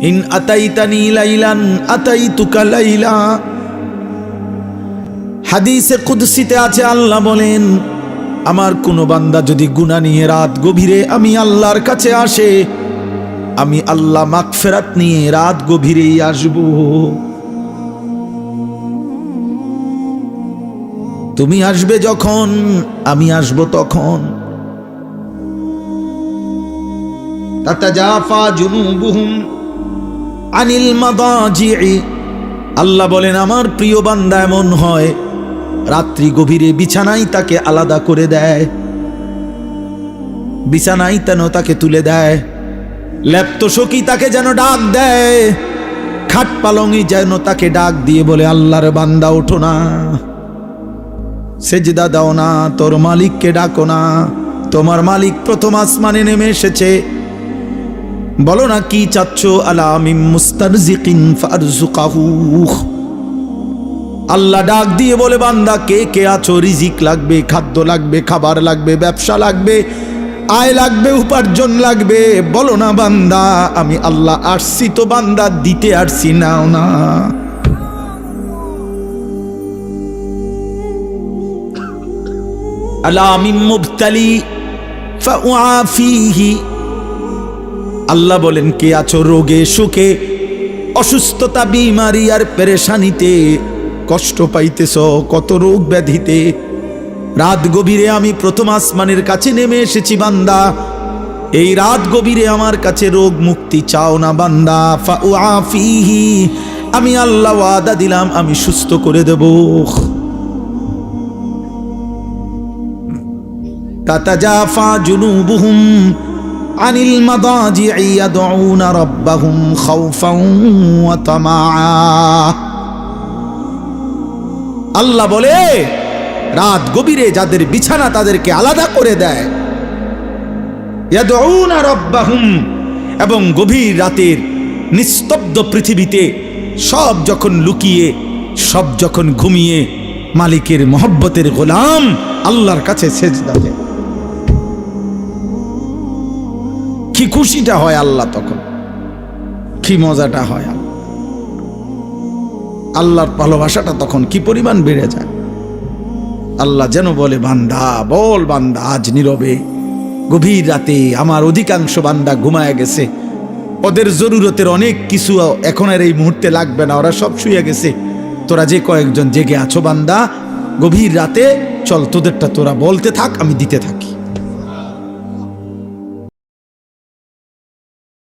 In আতাইতানি লাইলান, আতাইতুকা লাইলা। হাদিসে কুদসিতে আছে, আল্লাহ বলেন, আমার কোনো বান্দা যদি গুনাহ নিয়ে রাত গভীরে আমি আল্লাহর কাছে আসে, আমি আল্লাহ মাগফিরাত নিয়ে রাত গভীরেই আসব। তুমি আসবে যখন, আমি আসব তখন। তাতাজাফা জুনুবুহুম আনিল আল্লাহ বলেন, আমার প্রিয় বান্দা এমন হয়, রাত্রি গভীরে বিছানায় তাকে আলাদা করে দেয়। বিছানায় তেন তাকে তুলে দেয়। ল্যাপ্ত সখী তাকে যেন ডাক দেয়। খাট পালঙ্গি যেন তাকে ডাক দিয়ে বলে, আল্লাহর বান্দা, ওঠো না। সেজদা দাও না। তোর মালিককে ডাকো না। তোমার মালিক প্রথম আসমানে নেমে এসেছে। বলো না কি চাচ্ছ? আলামিম আল্লাহ ডাক দিয়ে বলে, বান্দা, কে কে আছো? রিজিক লাগবে, খাদ্য লাগবে, খাবার লাগবে, ব্যবসা লাগবে, আয় লাগবে, উপার্জন লাগবে। বলো না, বান্দা, আমি আল্লাহ আসছি তো বান্দা, দিতে আসছি, নাও না। আলামিম মুবতালি ফাউআফিহি। আল্লাহ বলেন, কে আছো রোগে, সুখে? অসুস্থতা, বিমারি আর পেরেশানিতে কষ্ট পাইতেছ, কত রোগ ব্যাধিতে? রাত গভীরে আমি প্রথম আসমানের কাছে নেমে এসেছি, বান্দা। এই রাত গভীরে আমার কাছে রোগ মুক্তি চাও না, বান্দা। আমি আল্লাহ ওয়াদা দিলাম, আমি সুস্থ করে দেব। তাতাজাফা জুনুবুহুম আনিল মাদাজি'i ইয়াদউনা রাব্বাহুম খাউফান ওয়া আল্লাহ বলে, রাত গভীরে যাদের বিছানা তাদেরকে আলাদা করে দেয়। এবং গভীর রাতের নিস্তব্ধ পৃথিবীতে সব যখন লুকিয়ে, সব যখন ঘুমিয়ে, মালিকের মহব্বতের গোলাম আল্লাহর কাছে সেজদা দেয়। কি খুশিটা হয় আল্লাহ তখন? কি মজাটা হয় আল্লাহ? আল্লাহর ভালোবাসাটা তখন কি পরিমাণ বেড়ে যায়? আল্লাহ যেন বলে, বান্দা, বল বান্দা, আজ নীরবে, গভীর রাতে আমার অধিকাংশ বান্দা ঘুমায় গেছে। ওদের জরুরতের অনেক কিছু এখন আর এই মুহূর্তে লাগবে না, ওরা সব শুয়ে গেছে। তোরা যে কয়েকজন জেগে আছো বান্দা, গভীর রাতে চল, তোদেরটা তোরা বলতে থাক, আমি দিতে থাক।